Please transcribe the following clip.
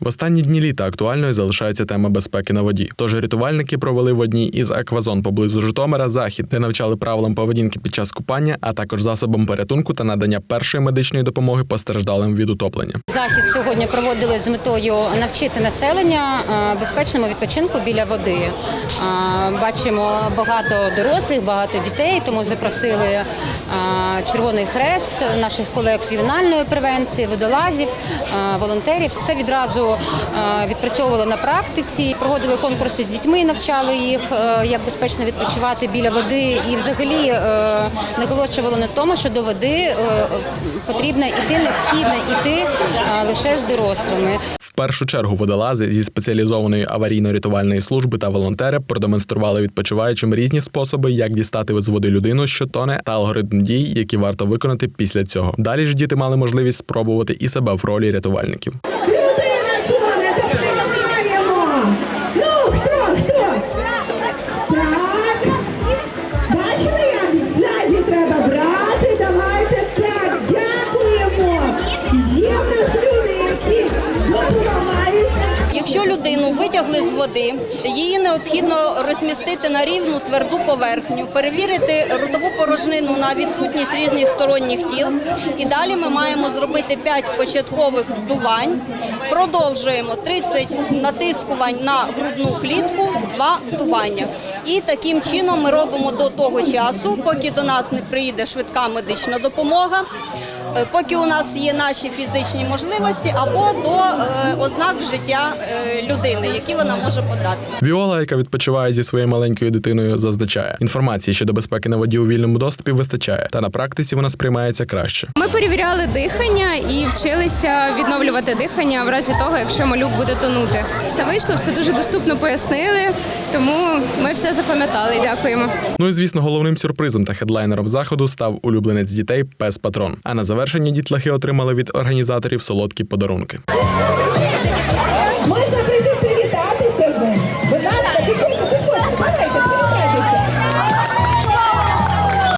В останні дні літа актуальною залишається тема безпеки на воді. Тож рятувальники провели в одній із аквазон поблизу Житомира захід, де навчали правилам поведінки під час купання, а також засобам порятунку та надання першої медичної допомоги постраждалим від утоплення. Захід сьогодні проводили з метою навчити населення е, безпечному відпочинку біля води. Е, Бачимо багато дорослих, багато дітей, тому запросили е, Червоний Хрест, наших колег з ювенальної превенції, водолазів, волонтерів. Все відразу е, відпрацьовували на практиці. Проводили конкурси з дітьми, навчали їх, е, як безпечно відпочивати біля води. І взагалі е, наголошували на тому, що до води потрібно йти, необхідно йти лише з дорослими. В першу чергу водолази зі спеціалізованої аварійно-рятувальної служби та волонтери продемонстрували відпочиваючим різні способи, як дістати з води людину, що тоне, та алгоритм дій, які варто виконати після цього. Далі ж діти мали можливість спробувати і себе в ролі рятувальників. Є в які допомагають. Якщо людину витягли з води, її необхідно розмістити на рівну тверду поверхню, перевірити ротову порожнину на відсутність різних сторонніх тіл. І далі ми маємо зробити 5 початкових вдувань. Продовжуємо 30 натискувань на грудну клітку, 2 вдування. І таким чином ми робимо до того часу, поки до нас не приїде швидка медична допомога. е, Поки у нас є наші фізичні можливості, або до е, ознак життя е, людини, які вона може подати. Віола, яка відпочиває зі своєю маленькою дитиною, зазначає, інформації щодо безпеки на воді у вільному доступі вистачає, та на практиці вона сприймається краще. Ми перевіряли дихання і вчилися відновлювати дихання в разі того, якщо малюк буде тонути. Все вийшло, все дуже доступно пояснили, тому ми все запам'ятали. Дякуємо. Ну і звісно, головним сюрпризом та хедлайнером заходу став улюбленець дітей пес Патрон. А на завершення дітлахи отримали від організаторів солодкі подарунки.